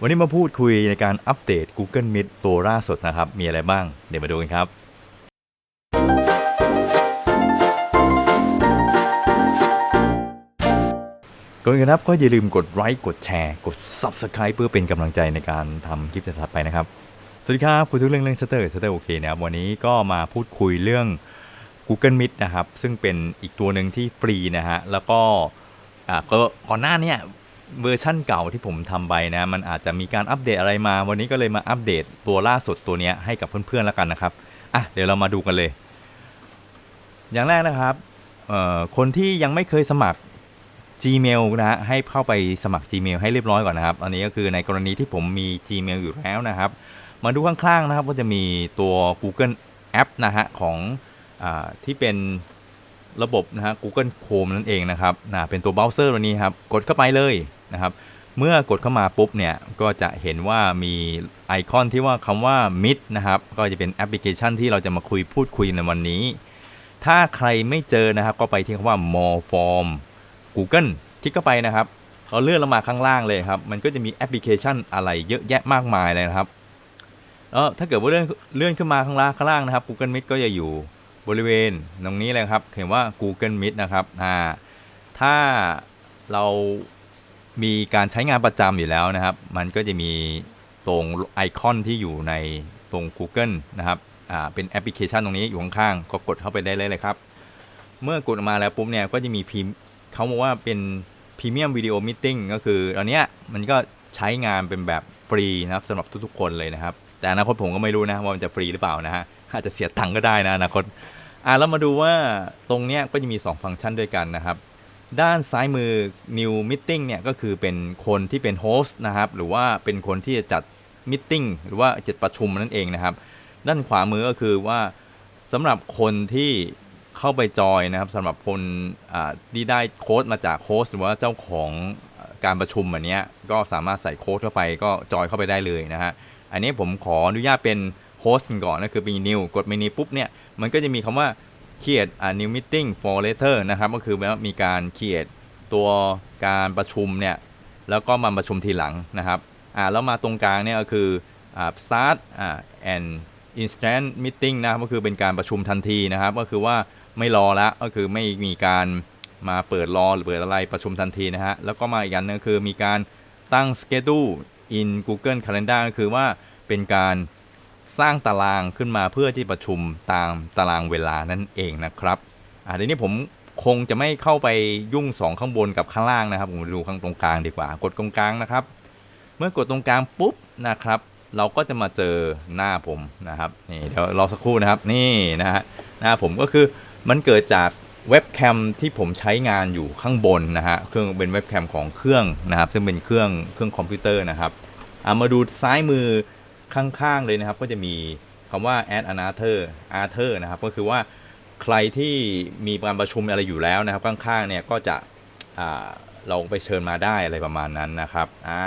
วันนี้มาพูดคุยในการอัปเดต Google Meet ตัวล่าสุดนะครับ มีอะไรบ้าง เดี๋ยวมาดูกันครับ ก่อนอื่นนะครับก็อย่าลืมกดไลค์กดแชร์ กด Subscribe เพื่อเป็นกำลังใจในการทำคลิปถัดไปนะครับ สวัสดีครับ คุยทุกเรื่องเรื่องสเตอร์สเตอร์โอเคนะครับ วันนี้ก็มาพูดคุยเรื่อง Google Meet นะครับ ซึ่งเป็นอีกตัวหนึ่งที่ฟรีนะฮะ แล้วก็อ่าก็ก่อนหน้าเนี้ เวอร์ชั่นเก่าที่ผมทำไปนะ มันอาจจะมีการอัปเดตอะไรมา วันนี้ก็เลยมาอัปเดตตัวล่าสุดตัวนี้ให้กับเพื่อนๆแล้วกันนะครับอะเดี๋ยวเรามาดูกันเลย อย่างแรกนะครับคนที่ยังไม่เคยสมัคร Gmail นะฮะให้เข้าไปสมัคร Gmail ให้เรียบร้อยก่อนนะครับ อันนี้ก็คือในกรณีที่ผมมี Gmail อยู่แล้วนะครับ มาดูข้างๆนะครับก็จะมีตัว Google App นะฮะของอที่เป็นระบบนะฮะ Google Chrome นั่นเองนะครับนะเป็นตัวเบราว์เซอร์ตัวนี้ครับ กดเข้าไปเลย นะครับ เมื่อกดเข้ามาปุ๊บเนี่ยก็จะเห็นว่ามีไอคอนที่ว่าคำว่า Meet นะครับ ก็จะเป็นแอปพลิเคชันที่เราจะมาคุยพูดคุยในวันนี้ ถ้าใครไม่เจอนะครับ ก็ไปที่คำว่า more form Google คลิกเข้าไปนะครับเขาเลื่อนลงมาข้างล่างเลยครับ มันก็จะมีแอปพลิเคชันอะไรเยอะแยะมากมายเลยนะครับแล้วถ้าเกิดว่าเลื่อนเลื่อนขึ้นมาข้างล่างข้างล่างนะครับ Google Meet ก็จะอยู่บริเวณตรงนี้เลยครับเขียนว่า Google Meet นะครับอ่าถ้าเรา มีการใช้งานประจำอยู่แล้วนะครับ มันก็จะมีตรงไอคอนที่อยู่ในตรง Google นะครับอ่าเป็นแอปพลิเคชันตรงนี้อยู่ข้างๆก็กดเข้าไปได้เลยเลยครับ เมื่อกดมาแล้วปุ๊บเนี่ยก็จะมีพิมเขาบอกว่าเป็นพรีเมียมวิดีโอมิ g ก็คือตอนเนี้ยมันก็ใช้งานเป็นแบบฟรีนะครับสำหรับทุกๆคนเลยนะครับ แต่อนาคตผมก็ไม่รู้นะว่ามันจะฟรีหรือเปล่านะฮะอาจจะเสียตังค์ก็ได้นะอนาคตอะแล้วมาดูว่าตรงเนี้ยก็จะมี 2 ฟังก์ชันด้วยกันนะครับ ด้านซ้ายมือ New Meeting เนี่ยก็คือเป็นคนที่เป็นโฮสต์นะครับหรือว่าเป็นคนที่จะจัดมิ팅หรือว่าจัดประชุมนั่นเองนะครับ ด้านขวามือก็คือว่าสำหรับคนที่เข้าไปจอยนะครับสำหรับคนที่ได้โค้ดมาจากโฮสต์หรือว่าเจ้าของการประชุมอันนี้ก็สามารถใส่โค้ดเข้าไปก็จอยเข้าไปได้เลยนะฮะอันนี้ผมขออนุญาตเป็นโฮสต์ก่อนนะคือมี new กดเมนูปุ๊บเนี่ยมันก็จะมีคำว่า create a new meeting for later นะครับก็คือว่ามีการ create ตัวการประชุมเนี่ยแล้วก็มาประชุมทีหลังนะครับอ่าแล้วมาตรงกลางเนี่ยก็คืออ่า start อ่า and instant meeting นะครับก็คือเป็นการประชุมทันทีนะครับ ก็คือว่าไม่รอแล้วก็คือไม่มีการมาเปิดรอหรือเปิดอะไรประชุมทันทีนะฮะแล้วก็มาอีกอันนึงคือมีการตั้ง schedule in Google Calendar ก็คือว่าเป็นการ สร้างตารางขึ้นมาเพื่อที่ประชุมตามตารางเวลานั่นเองนะครับอ่าทีนี้ผมคงจะไม่เข้าไปยุ่งสองข้างบนกับข้างล่างนะครับ ผมดูข้างตรงกลางดีกว่ากดตรงกลางนะครับ เมื่อกดตรงกลางปุ๊บนะครับ เราก็จะมาเจอหน้าผมนะครับนี่เดี๋ยวรอสักครู่นะครับนี่นะฮะหน้าผมก็คือมันเกิดจากเว็บแคมที่ผมใช้งานอยู่ข้างบนนะฮะเครื่องเป็นเว็บแคมของเครื่องนะครับ ซึ่งเป็นเครื่องเครื่องคอมพิวเตอร์นะครับอ่ามาดูซ้ายมือ ข้างๆเลยนะครับก็จะมีคำว่า add another other นะครับก็คือว่าใครที่มีการประชุมอะไรอยู่แล้วนะครับข้างๆเนี่ยก็จะเราไปเชิญมาได้อะไรประมาณนั้นนะครับอ่า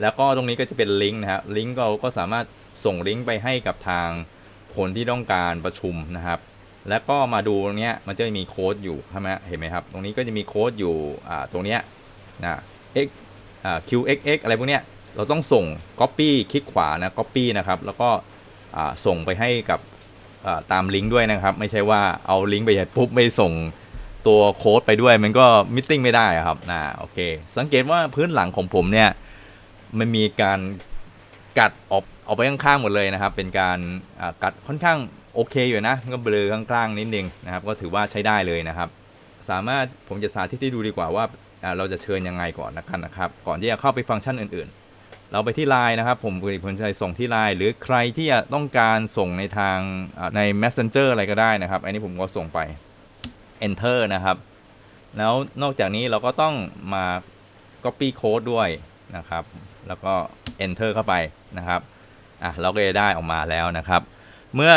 แล้วก็ตรงนี้ก็จะเป็นลิงก์นะครับลิงก์เราก็สามารถส่งลิงก์ไปให้กับทางคนที่ต้องการประชุมนะครับ แล้วก็มาดูตรงเนี้ยมันจะมีโค้ดอยู่ใช่ไหมเห็นไหมครับ ตรงนี้ก็จะมีโค้ดอยู่อ่าตรงเนี้ยนะ x อ่า qxx อะไรพวกเนี้ย เราต้องส่ง copy คลิกขวานะ copy นะครับ แล้วก็ส่งไปให้กับตามลิงก์ด้วยนะครับ ไม่ใช่ว่าเอาลิงก์ไปปุ๊บไม่ส่งตัวโค้ดไปด้วยมันก็มิ팅ไม่ได้อะครับนะโอเค สังเกตว่าพื้นหลังของผมเนี่ยมันมีการกัดออกออกไปข้างๆหมดเลยนะครับ เป็นการกัดค่อนข้างโอเคอยู่นะก็เบลอข้างๆนิดนึงนะครับ ก็ถือว่าใช้ได้เลยนะครับ สามารถผมจะสาธิตให้ดูดีกว่าว่าเราจะเชิญยังไงก่อนนะกันนะครับ ก่อนที่จะเข้าไปฟังก์ชันอื่นๆ เราไปที่ไลน์นะครับ ผมผมจะส่งที่ไลน์หรือใครที่ต้องการส่งในทางใน Messenger อะไรก็ได้นะครับ อันนี้ผมก็ส่งไป Enter นะครับ แล้วนอกจากนี้เราก็ต้องมา Copy Code ด้วยนะครับ แล้วก็ Enter เข้าไปนะครับอะเราก็จะได้ออกมาแล้วนะครับ เมื่อ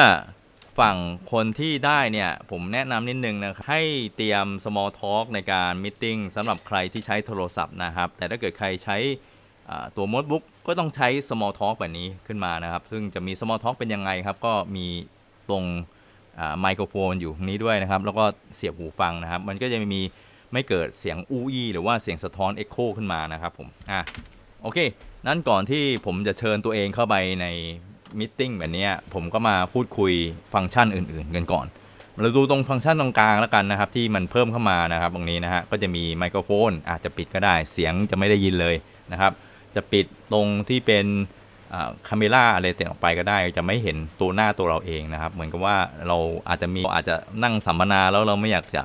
ฝั่งคนที่ได้เนี่ย ผมแนะนำนิดนึงนะครับให้เตรียม small talk ในการ meeting สำหรับใครที่ใช้โทรศัพท์นะครับ แต่ถ้าเกิดใครใช้ ตัว notebook ก็ต้องใช้ small talk แบบนี้ขึ้นมานะครับ ซึ่งจะมี small talk เป็นยังไงครับ ก็มีตรงไมโครโฟนอยู่ตรงนี้ด้วยนะครับ แล้วก็เสียบหูฟังนะครับ มันก็จะมีไม่เกิดเสียงอูอีหรือว่าเสียงสะท้อน Echo ขึ้นมานะครับผม อะ โอเค นั้นก่อนที่ผมจะเชิญตัวเองเข้าไปในมิ팅แบบนี้ผมก็มาพูดคุยฟังก์ชันอื่น ๆ กันก่อน เราดูตรงฟังก์ชันตรงกลางแล้วกันนะครับ ที่มันเพิ่มเข้ามานะครับ ตรงนี้นะฮะ ก็จะมีไมโครโฟน อาจจะปิดก็ได้ เสียงจะไม่ได้ยินเลยนะครับ จะปิดตรงที่เป็นคาเมล่าอะไรเต็มออกไปก็ได้จะไม่เห็นตัวหน้าตัวเราเองนะครับ เหมือนกับว่าเราอาจจะมีอาจจะนั่งสัมมนาแล้วเราไม่อยากจะ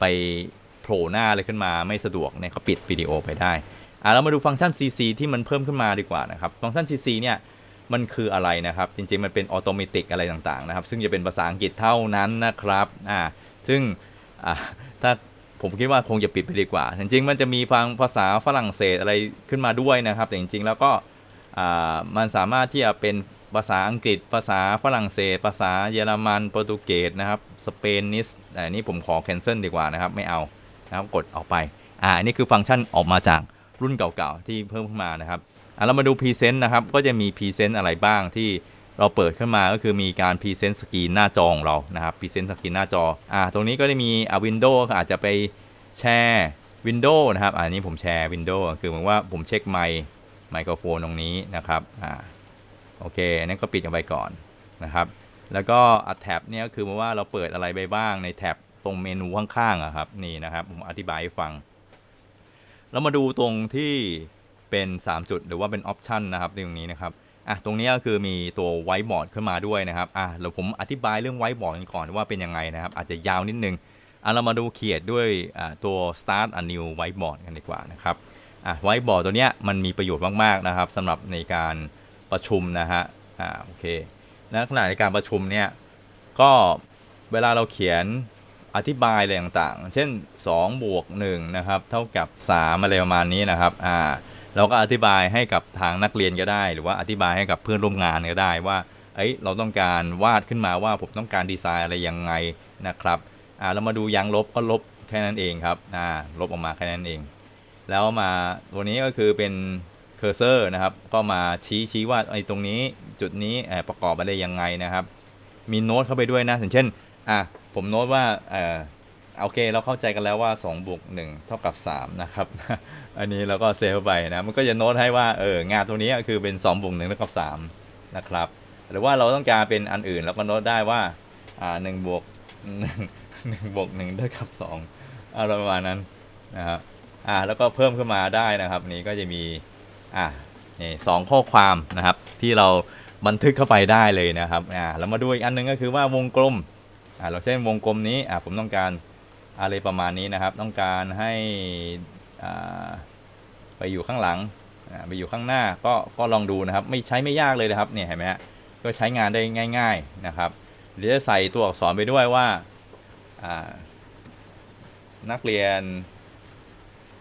ไปโผล่หน้าอะไรขึ้นมาไม่สะดวกเนี่ยเขาปิดวิดีโอไปได้อ่าเรามาดูฟังก์ชัน CC ที่มันเพิ่มขึ้นมาดีกว่านะครับฟังก์ชัน CC เนี่ยมันคืออะไรนะครับ จริงๆ มันเป็นออโตเมติกอะไรต่างๆนะครับ ซึ่งจะเป็นภาษาอังกฤษเท่านั้นนะครับอ่าซึ่งถ้า ผมคิดว่าคงจะปิดไปดีกว่า จริงๆ มันจะมีฟังภาษาฝรั่งเศสอะไรขึ้นมาด้วยนะครับ แต่จริงๆ แล้วก็มันสามารถที่จะเป็นภาษาอังกฤษ ภาษาฝรั่งเศส ภาษาเยอรมันโปรตุเกสนะครับ สเปนนิสแต่นี้ผมขอ cancel ดีกว่านะครับ ไม่เอานะครับกดออกไป อ่าอันนี้คือฟังก์ชันออกมาจากรุ่นเก่าๆ ที่เพิ่มขึ้นมานะครับ อะเรามาดูพรีเซนต์นะครับ ก็จะมีพรีเซนต์อะไรบ้างที่ เราเปิดขึ้นมาก็คือมีการพรีเซนต์สกรีนหน้าจอของเรานะครับพรีเซนต์สกรีนหน้าจออ่าตรงนี้ก็จะมีอ่าวินโดว์อาจจะไปแชร์วินโดว์นะครับอันนี้ผมแชร์วินโดว์คือเหมือนว่าผมเช็คไมค์ไมโครโฟนตรงนี้นะครับอ่าโอเคอันนั้นก็ปิดเอาไว้ก่อนนะครับ แล้วก็อัดแท็บเนี่ยก็คือว่าเราเปิดอะไรไปบ้างในแท็บตรงเมนูข้างๆอะครับนี่นะครับผมอธิบายให้ฟังเรามาดูตรงที่เป็น 3 จุดหรือว่าเป็นออปชันนะครับตรงนี้นะครับ อะตรงนี้ก็คือมีตัวไวท์บอร์ดขึ้นมาด้วยนะครับอะเดี๋ยวผมอธิบายเรื่องไวท์บอร์ดกันก่อนว่าเป็นยังไงนะครับ อาจจะยาวนิดนึงอะเรามาดูเขียนด้วยอะตัว start a new whiteboard กันดีกว่านะครับอะไวท์บอร์ดตัวเนี้ยมันมีประโยชน์มากๆนะครับสำหรับในการประชุมนะฮะอ่าโอเคในขณะในการประชุมเนี่ยก็เวลาเราเขียนอธิบายอะไรต่างๆ เช่น2บวก1นะครับ เท่ากับ 3 อะไรประมาณนี้นะครับ อ่า เราก็อธิบายให้กับทางนักเรียนก็ได้ หรือว่าอธิบายให้กับเพื่อนร่วมงานก็ได้ว่าเอ้ยเราต้องการวาดขึ้นมาว่าผมต้องการดีไซน์อะไรยังไงนะครับอ่าเรามาดูยางลบก็ลบแค่นั้นเองครับอ่าลบออกมาแค่นั้นเอง แล้วมาตัวนี้ก็คือเป็นเคอร์เซอร์นะครับ ก็มาชี้ชี้ว่าไอ้ตรงนี้จุดนี้ประกอบอะไรยังไงนะครับ มีโน้ตเข้าไปด้วยนะอย่างเช่นอะผมโน้ตว่าเออโอเคเราเข้าใจกันแล้วว่า2บวก1เท่ากับ3นะครับอันนี้เราก็เซฟไปนะ มันก็จะโน้ตให้ว่าเอองานตัวนี้คือเป็น2บวก1เท่ากับ3นะครับ หรือว่าเราต้องการเป็นอันอื่นเราก็โน้ตได้ว่าอ่า1บวก1 1บวก1เท่ากับ2อะไรประมาณนั้นนะครับอ่าแล้วก็เพิ่มขึ้นมาได้นะครับนี้ก็จะมีอะนี่สองข้อความนะครับ ที่เราบันทึกเข้าไปได้เลยนะครับอ่าเรามาดูอีกอันหนึงก็คือว่าวงกลมอ่าเราเช่นวงกลมนี้อ่าผมต้องการอะไรประมาณนี้นะครับ ต้องการให้ ไปอยู่ข้างหลังไปอยู่ข้างหน้าก็ก็ลองดูนะครับ ไม่ใช้ไม่ยากเลยนะครับเนี่ยเห็นไหมฮะก็ใช้งานได้ง่าย ๆนะครับหรือจะใส่ตัวอักษรไปด้วยว่านักเรียน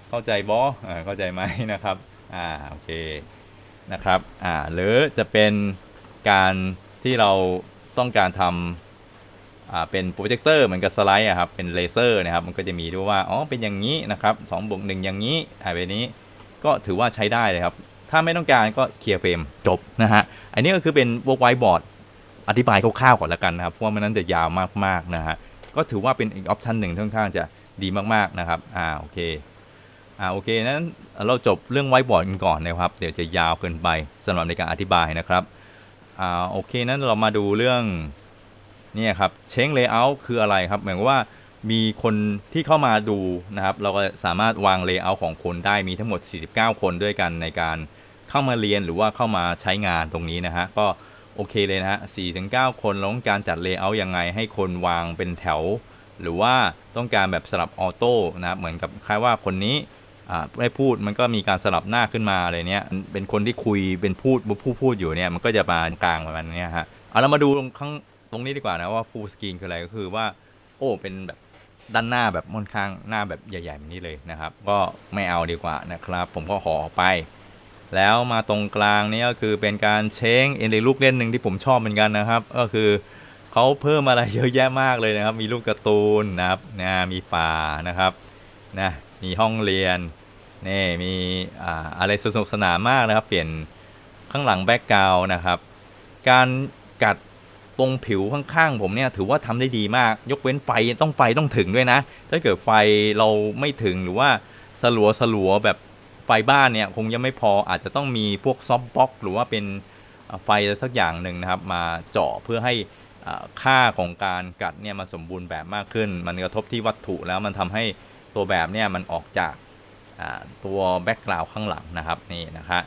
เข้าใจบออเข้าใจไหมนะครับอ่าโอเคนะครับอ่าหรือจะเป็นการที่เราต้องการทำ เป็นโปรเจคเตอร์เหมือนกับสไลด์ครับเป็นเลเซอร์นะครับมันก็จะมีด้วยว่าอ๋อเป็นอย่างนี้นะครับสองบวกหนึ่งอย่างนี้อ่าแบบนี้ก็ถือว่าใช้ได้เลยครับ ถ้าไม่ต้องการก็เคลียร์เฟรมจบนะฮะอันนี้ก็คือเป็นวไวบอร์ดอธิบายคร่าวๆก่อนแล้วกันนะครับเพราะว่ามันนั้นจะยาวมากๆนะฮะก็ถือว่าเป็นอีกออปชันหนึ่งที่ค่อนข้างจะดีมากๆนะครับอ่าโอเคอ่าโอเคนั้นเราจบเรื่องไวบอร์ดกันก่อนนะครับ เดี๋ยวจะยาวเกินไปสำหรับในการอธิบายนะครับอ่าโอเคนั้นเรามาดูเรื่อง เนี่ยครับเช้งเลเยอร์คืออะไรครับหมายว่ามีคนที่เข้ามาดูนะครับ เราก็สามารถวางเลเยอร์ของคนได้มีทั้งหมด 49 คนด้วยกันในการเข้ามาเรียนหรือว่าเข้ามาใช้งานตรงนี้นะฮะก็โอเคเลยนะฮะ4-9คนเราต้องการจัดเลเยอร์ยังไงให้คนวางเป็นแถว หรือว่าต้องการแบบสลับออโต้นะครับเหมือนกับคล้ายว่าคนนี้ไม่พูดมันก็มีการสลับหน้าขึ้นมาอะไรเนี้ยเป็นคนที่คุยเป็นพูดผู้พูดอยู่เนี่ยมันก็จะมากลางประมาณนี้ฮะเอาเรามาดูตรงข้าง ตรงนี้ดีกว่านะว่า full screen คืออะไรก็คือว่า โอ้เป็นแบบด้านหน้าแบบค่อนข้างหน้าแบบใหญ่ๆแบบนี้เลยนะครับ ก็ไม่เอาดีกว่านะครับ ผมก็ขอออกไป แล้วมาตรงกลางนี่ก็คือเป็นการเช้งเอ็นในลูกเล่นหนึ่งที่ผมชอบเหมือนกันนะครับ ก็คือเขาเพิ่มอะไรเยอะแยะมากเลยนะครับ มีรูปการ์ตูนนะครับนะมีป่านะครับนะมีห้องเรียนนี่มีอ่าอะไรสนุกสนานมากนะครับ เปลี่ยนข้างหลังแบ็กกราวนะครับ การกัด ตรงผิวข้างๆ ผมเนี่ยถือว่าทำได้ดีมาก ยกเว้นไฟต้องไฟต้องถึงด้วยนะ ถ้าเกิดไฟเราไม่ถึงหรือว่าสลัวสลัวแบบไฟบ้านเนี่ยคงยังไม่พออาจจะต้องมีพวกซอฟบ็อกหรือว่าเป็นไฟสักอย่างหนึ่งนะครับ มาเจาะเพื่อให้ค่าของการกัดเนี่ยมันสมบูรณ์แบบมากขึ้น มันกระทบที่วัตถุแล้วมันทำให้ตัวแบบเนี่ยมันออกจากตัวแบ็กกราวข้างหลังนะครับนี่นะครับ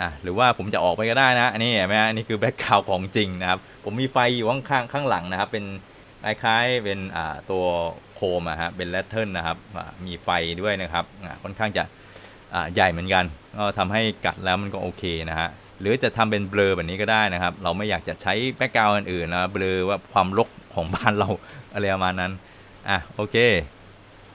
อะหรือว่าผมจะออกไปก็ได้นะนนี้เห็นไหมนี่คือแบ็กกราวของจริงนะครับ ผมมีไฟอยู่ข้างๆข้างหลังนะครับ เป็นคล้ายๆเป็นตัวโคมอะฮะเป็นแรตเทิลนะครับมีไฟด้วยนะครับค่อนข้างจะใหญ่เหมือนกันก็ทำให้กัดแล้วมันก็โอเคนะฮะหรือจะทำเป็นเบลอแบบนี้ก็ได้นะครับ เราไม่อยากจะใช้แบ็กกราวด์อื่นนะเบลอว่าความรกของบ้านเราอะไรประมาณนั้นอะโอเค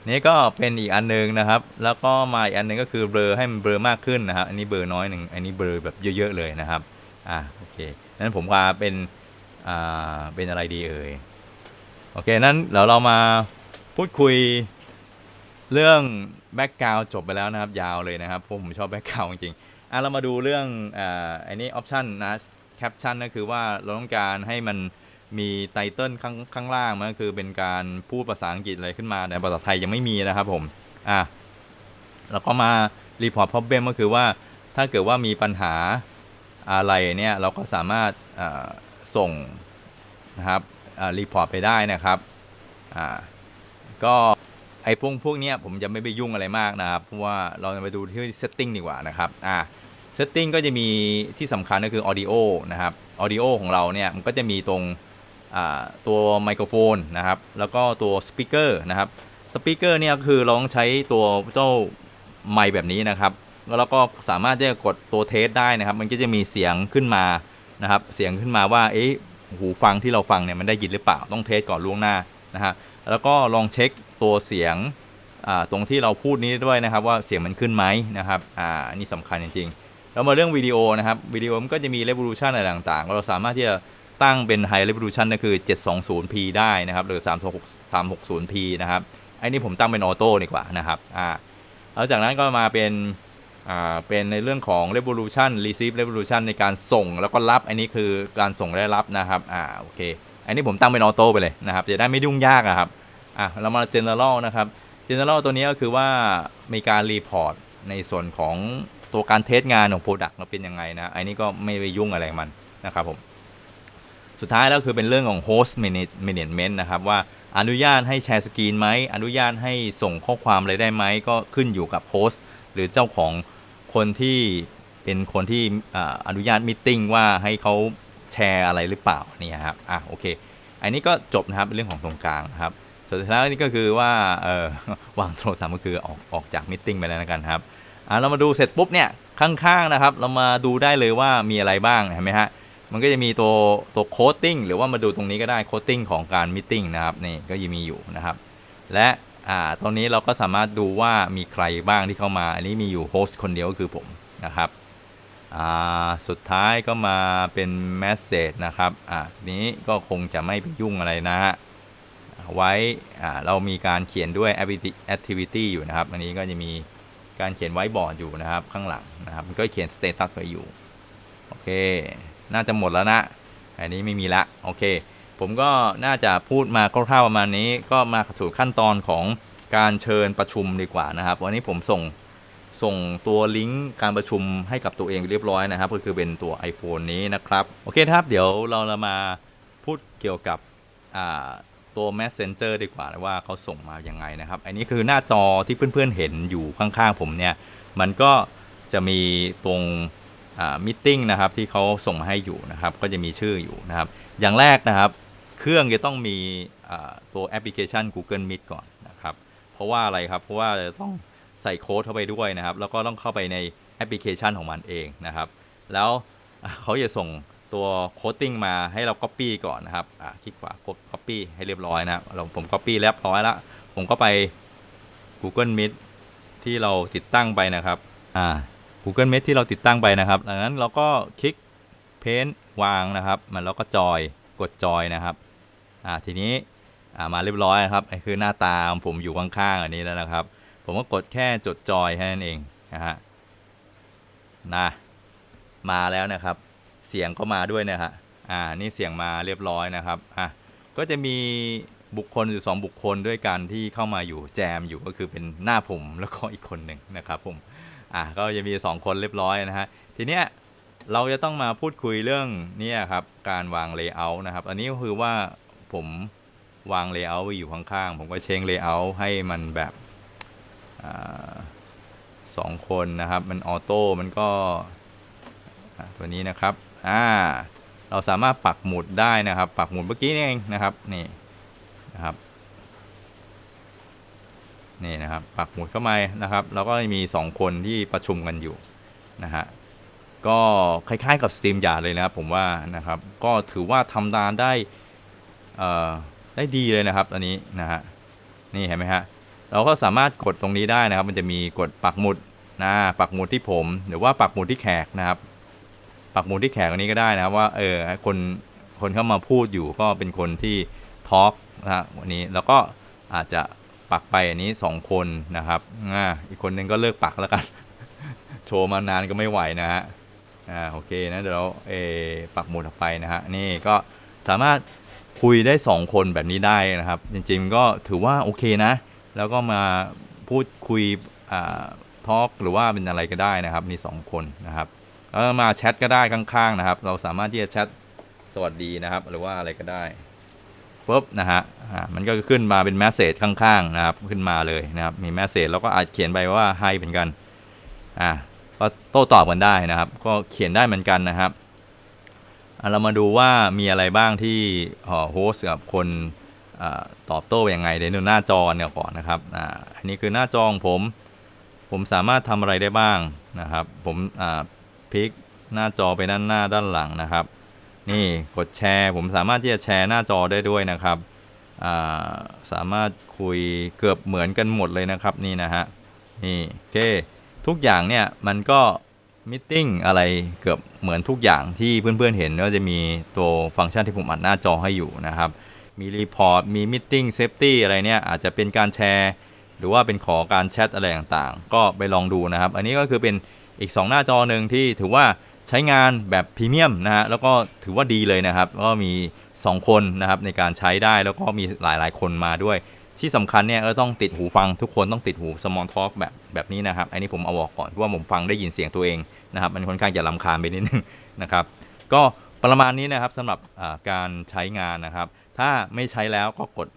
นี่ก็เป็นอีกอันหนึงนะครับ แล้วก็มาอีกอันหนึงก็คือเบลอให้มันเบลอมากขึ้นนะครับ อันนี้เบลอน้อยหนึ่งอันนี้เบลอแบบเยอะๆเลยนะครับ อะโอเคนั้นผมว่าเป็น อ่าเป็นอะไรดีเอ่ยโอเคนั้นเดี๋ยวเรามาพูดคุยเรื่องแบ็กกราวจบไปแล้วนะครับ ยาวเลยนะครับพราะผมชอบแบ็กกราวจริงๆอะเรามาดูเรื่องอ่าอันนี้ออปชันนะแคปชั่นก็คือว่าเราต้องการให้มันมีไตเติลข้างข้างล่างมันก็คือเป็นการพูดภาษาอังกฤษอะไรขึ้นมาแต่ภาษาไทยยังไม่มีนะครับผมอะแล้วก็มารีพอร์ต problem ก็คือว่าถ้าเกิดว่ามีปัญหาอะไรเนี่ยเราก็สามารถ ส่งนะครับรีพอร์ตไปได้นะครับอ่าก็ไอ้พวกพวกเนี้ยผมจะไม่ไปยุ่งอะไรมากนะครับ เพราะว่าเราจะไปดูที่ setting ดีกว่านะครับอ่า setting ก็จะมีที่สำคัญก็คือ audio นะครับ audio ของเราเนี่ยมันก็จะมีตรงตัวไมโครโฟนนะครับ แล้วก็ตัว speaker นะครับ speaker เนี่ยก็คือเราต้องใช้ตัวเจ้าไมค์แบบนี้นะครับ แล้วก็สามารถที่จะกดตัวเทสได้นะครับ มันก็จะมีเสียงขึ้นมา นะครับเสียงขึ้นมาว่าเอ๊ะหูฟังที่เราฟังเนี่ยมันได้ยินหรือเปล่าต้องเทสก่อนล่วงหน้านะฮะแล้วก็ลองเช็คตัวเสียงตรงที่เราพูดนี้ด้วยนะครับว่าเสียงมันขึ้นไหมนะครับอ่านี่สำคัญจริงๆ แล้วมาเรื่องวิดีโอนะครับวิดีโอมันก็จะมี resolution อะไรต่างๆ เราสามารถที่จะตั้งเป็น high resolution ก็คือ 720p ได้นะครับหรือ 360p นะครับไอ้นี่ผมตั้งเป็นออโต้ดีกว่านะครับอ่าแล้วจากนั้นก็มาเป็น เป็นในเรื่องของ resolution receive resolution ในการส่งแล้วก็รับ อันนี้คือการส่งและรับนะครับอ่าโอเค อันนี้ผมตั้งเป็นออโต้ไปเลยนะครับ จะได้ไม่ยุ่งยากอะครับอะเรามา general นะครับ general ตัวนี้ก็คือว่ามีการรีพอร์ตในส่วนของตัวการเทสงานของ Product เราเป็นยังไงนะ อันนี้ก็ไม่ไปยุ่งอะไรมันนะครับผม สุดท้ายแล้วคือเป็นเรื่องของ host manage- management นะครับว่าอนุญาตให้แชร์สกรีนไหม อนุญาตให้ส่งข้อความอะไรได้ไหม ก็ขึ้นอยู่กับโฮสต์หรือเจ้าของ คนที่เป็นคนที่อ่าอนุญาตมิ팅ว่าให้เขาแชร์อะไรหรือเปล่าเนี่ยครับ อ่ะโอเค อันนี้ก็จบนะครับเป็นเรื่องของตรงกลางนะครับสุดท้ายนี่ก็คือว่าเออ วางโทรศัพท์ก็คือออกออกจากมิ팅ไปแล้วนะกันครับอ่ะเรามาดูเสร็จปุ๊บเนี่ยข้างๆนะครับ เรามาดูได้เลยว่ามีอะไรบ้างเห็นไหมฮะมันก็จะมีตัวตัวโคตติ้งหรือว่ามาดูตรงนี้ก็ได้โคตติ้งของการมิ팅นะครับนี่ก็ยังมีอยู่นะครับ และ อ่าตรงนี้เราก็สามารถดูว่ามีใครบ้างที่เข้ามา อันนี้มีอยู่โฮสต์คนเดียวก็คือผมนะครับอ่าสุดท้ายก็มาเป็นแมสเซจนะครับอ่าทีนี้ก็คงจะไม่ไปยุ่งอะไรนะฮะไว้อ่าเรามีการเขียนด้วย activity อยู่นะครับ อันนี้ก็จะมีการเขียนไว้บอร์ดอยู่นะครับข้างหลังนะครับมันก็เขียน status ไว้อยู่ โอเค น่าจะหมดแล้วนะ อันนี้ไม่มีละ โอเค ผมก็น่าจะพูดมาคร่าวๆประมาณนี้ ก็มาสู่ขั้นตอนของการเชิญประชุมดีกว่านะครับ วันนี้ผมส่งส่งตัวลิงก์การประชุมให้กับตัวเองเรียบร้อยนะครับ ก็คือเป็นตัว iPhone นี้นะครับ โอเคครับ เดี๋ยวเราจะมาพูดเกี่ยวกับตัว Messenger ดีกว่าว่าเขาส่งมาอยังไงนะครับ อันนี้คือหน้าจอที่เพื่อนๆเห็นอยู่ข้างๆผมเนี่ย มันก็จะมีตรงมิ팅นะครับที่เขาส่งมาให้อยู่นะครับ ก็จะมีชื่ออยู่นะครับ อย่างแรกนะครับ เครื่องจะต้องมีตัวแอปพลิเคชัน Google Meet ก่อนนะครับ เพราะว่าอะไรครับ เพราะว่าจะต้องใส่โค้ดเข้าไปด้วยนะครับ แล้วก็ต้องเข้าไปในแอปพลิเคชันของมันเองนะครับ แล้วเขาจะส่งตัวโคดติ้งมาให้เรา Copy ก่อนนะครับคลิกขวากด Copy ให้เรียบร้อยนะครับเราผม Copy เรียบร้อยแล้ว ผมก็ไป Google Meet ที่เราติดตั้งไปนะครับอ่า Google Meet ที่เราติดตั้งไปนะครับดังนั้นเราก็คลิกเพนวางนะครับ มันแล้วก็จอยกดจอยนะครับ อ่าทีนี้อ่ามาเรียบร้อยนะครับไอ้คือหน้าตาผมอยู่ข้างๆอันนี้แล้วนะครับ ผมก็กดแค่จดจอยแค่นั้นเองนะฮะนะมาแล้วนะครับ เสียงก็มาด้วยนะฮะอ่านี่เสียงมาเรียบร้อยนะครับอะก็จะมีบุคคลอยู่สองบุคคลด้วยกันที่เข้ามาอยู่แจมอยู่ก็คือเป็นหน้าผมแล้วก็อีกคนหนึ่งนะครับผมอะก็จะมี 2 คนเรียบร้อยนะฮะทีเนี้ยเราจะต้องมาพูดคุยเรื่องเนี่ยครับการวางเลเยอร์นะครับ อันนี้ก็คือว่า ผมวางเลเยอร์ไว้อยู่ข้างๆ ผมก็เช็งเลเยอร์ให้มันแบบอสองคนนะครับ มันออโต้ มันก็ตัวนี้นะครับ อ่า เราสามารถปักหมุดได้นะครับ ปักหมุดเมื่อกี้นี่เองนะครับ นี่นะครับ นี่นะครับ ปักหมุดเข้ามานะครับ แล้วก็มี 2 คนที่ประชุมกันอยู่นะฮะ ก็คล้ายๆกับ Steam ยาเลยนะครับผมว่านะครับ ก็ถือว่าทำงานได้ ได้ดีเลยนะครับอันนี้นะฮะนี่เห็นไหมฮะเราก็สามารถกดตรงนี้ได้นะครับ มันจะมีกดปักหมุดนะปักหมุดที่ผม หรือว่าปักหมุดที่แขกนะครับ ปักหมุดที่แขกอันนี้ก็ได้นะครับว่าเออคนคนเข้ามาพูดอยู่ก็เป็นคนที่ทอล์กนะฮะวันนี้แล้วก็อาจจะปักไปอันนี้สองคนนะครับอ่าอีกคนนึงก็เลิกปักแล้วกัน โชว์มานานก็ไม่ไหวนะฮะอ่าโอเคนะเดี๋ยวเราเออปักหมุดออกไปนะฮะนี่ก็สามารถ คุยได้ 2 คนแบบนี้ได้นะครับ จริงๆก็ถือว่าโอเคนะ แล้วก็มาพูดคุยอ่าทอล์กหรือว่าเป็นอะไรก็ได้นะครับ มีสองคนนะครับแล้วมาแชทก็ได้ข้างๆนะครับ เราสามารถที่จะแชทสวัสดีนะครับ หรือว่าอะไรก็ได้ปุ๊บนะฮะอ่ามันก็ขึ้นมาเป็นแมสเซจข้างๆนะครับ ขึ้นมาเลยนะครับ มีแมสเซจแล้วก็อาจเขียนไปว่าให้เหมือนกันอ่าก็โต้ตอบกันได้นะครับ ก็เขียนได้เหมือนกันนะครับ เรามาดูว่ามีอะไรบ้างที่โฮสต์กับคนอตอบโต้ยังไงเดี๋ยวดูหน้าจอเนี่ยก่อนนะครับอ,อันนี้คือหน้าจอของผม ผมสามารถทำอะไรได้บ้างนะครับ ผมพลิกหน้าจอไปด้านหน้าด้านหลังนะครับ นี่กดแชร์ ผมสามารถที่จะแชร์หน้าจอได้ด้วยนะครับาสามารถคุยเกือบเหมือนกันหมดเลยนะครับนี่นะฮะนี่โอเคทุกอย่างเนี่ยมันก็ มิ팅อะไรเกือบเหมือนทุกอย่างที่เพื่อนๆเห็นก็จะมีตัวฟังก์ชันที่ผมอัดหน้าจอให้อยู่นะครับ มีรีพอร์ตมีมิ팅เซฟตี้อะไรเนี่ยอาจจะเป็นการแชร์ หรือว่าเป็นขอการแชทอะไรต่างๆ ก็ไปลองดูนะครับ อันนี้ก็คือเป็นอีก 2 หน้าจอหนึ่งที่ถือว่าใช้งานแบบพรีเมียมนะฮะแล้วก็ถือว่าดีเลยนะครับ ก็มี 2 คนนะครับในการใช้ได้แล้วก็มีหลายๆ คนมาด้วย ที่สำคัญเนี่ยก็ต้องติดหูฟังทุกคนต้องติดหู small talk แบบแบบนี้นะครับ อันนี้ผมเอาบอกก่อนเพราะว่าผมฟังได้ยินเสียงตัวเองนะครับ มันค่อนข้างจะลำคาญไปนิดนึงนะครับ ก็ประมาณนี้นะครับสำหรับการใช้งานนะครับ ถ้าไม่ใช้แล้วก็กด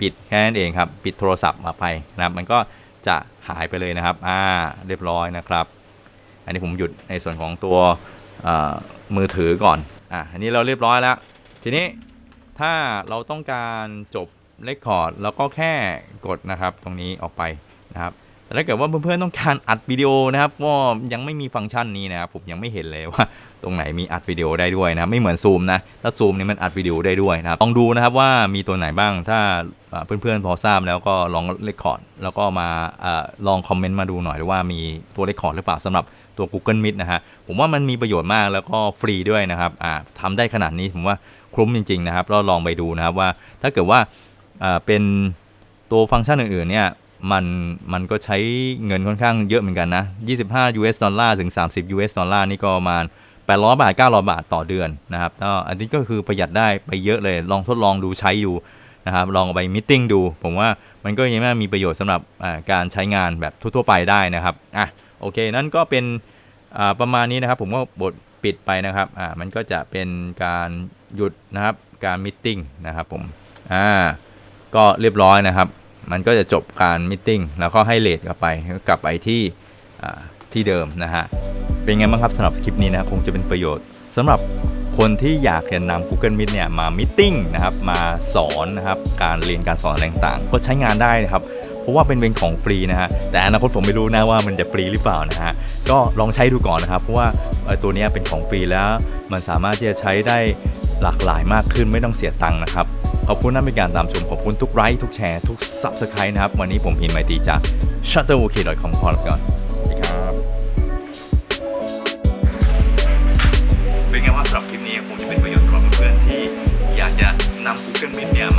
ปิดแค่นั้นเองครับ ปิดโทรศัพท์มาไปนะครับ มันก็จะหายไปเลยนะครับ อ่า เรียบร้อยนะครับ อันนี้ผมหยุดในส่วนของตัวมือถือก่อน อะ อันนี้เราเรียบร้อยแล้ว ทีนี้ถ้าเราต้องการจบ เลคคอร์ดเราก็แค่กดนะครับตรงนี้ออกไปนะครับแต่ถ้าเกิดว่าเพื่อนๆต้องการอัดวิดีโอนะครับก็ยังไม่มีฟังก์ชันนี้นะครับผมยังไม่เห็นเลยว่า ตรงไหนมีอัดวิดีโอได้ด้วยนะไม่เหมือนซูมนะถ้าซูมนี่มันอัดวิดีโอได้ด้วยนะครับลองดูนะครับว่ามีตัวไหนบ้างถ้าอ่าเพื่อนๆพอทราบแล้วก็ลองเลคคอร์ดแล้วก็มาอลองคอมเมนต์มาดูหน่อยว่ามีตัวเลคคอร์ดหรือเปล่าสำหรับตัว Google Meet นะฮะผมว่ามันมีประโยชน์มากแล้วก็ฟรีด้วยนะครับอ่าทำได้ขนาดนี้ผมว่าคุ้มจริงๆนะครับเราลองไปดูนะครับว่าถ้าเกิดว่า เป็นตัวฟังก์ชันอื่นๆเนี่ยมันมันก็ใช้เงินค่อนข้างเยอะเหมือนกันนะ 25 US ดอลลาร์ถึง 30 US ดอลลาร์นี่ก็ประมาณ800 บาท 900 บาทต่อเดือนนะครับก็อันนี้ก็คือประหยัดได้ไปเยอะเลย ลองทดลองดูใช้ดูนะครับ ลองเอาไปมิ팅ดู ผมว่ามันก็ยังมีประโยชน์สำหรับการใช้งานแบบทั่วๆไปได้นะครับ อะ โอเค นั่นก็เป็นอ่าประมาณนี้นะครับ ผมก็บทปิดไปนะครับ อ่า มันก็จะเป็นการหยุดนะครับ การมิ팅นะครับผม อ่า ก็เรียบร้อยนะครับ มันก็จะจบการมิ팅แล้วก็ให้เลทกลับไปกลับไปที่ที่เดิมนะฮะ เป็นไงบ้างครับสำหรับคลิปนี้นะคงจะเป็นประโยชน์สำหรับคนที่อยากจะนำ Google Meet เนี่ยมามิ팅นะครับมาสอนนะครับการเรียนการสอนอะไรต่างๆ ก็ใช้งานได้นะครับเพราะว่าเป็นเป็นของฟรีนะฮะแต่อนาคตผมไม่รู้นะว่ามันจะฟรีหรือเปล่านะฮะก็ลองใช้ดูก่อนนะครับเพราะว่าตัวนี้เป็นของฟรีแล้วมันสามารถที่จะใช้ได้หลากหลายมากขึ้นไม่ต้องเสียตังค์นะครับ ขอบคุณนะเป็นการตามชม ขอบคุณทุกไลค์ทุกแชร์ทุก s u b สไครต์นะครับ วันนี้ผมพินไมตีจาก shutterok.com ขอแล้วก่อนสวัสดีครับ เป็นไงว่าสำหรับคลิปนี้ผมจะเป็นประโยชน์สำหรับเพื่อนๆที่อยากจะนำ Google Meet เนี่ย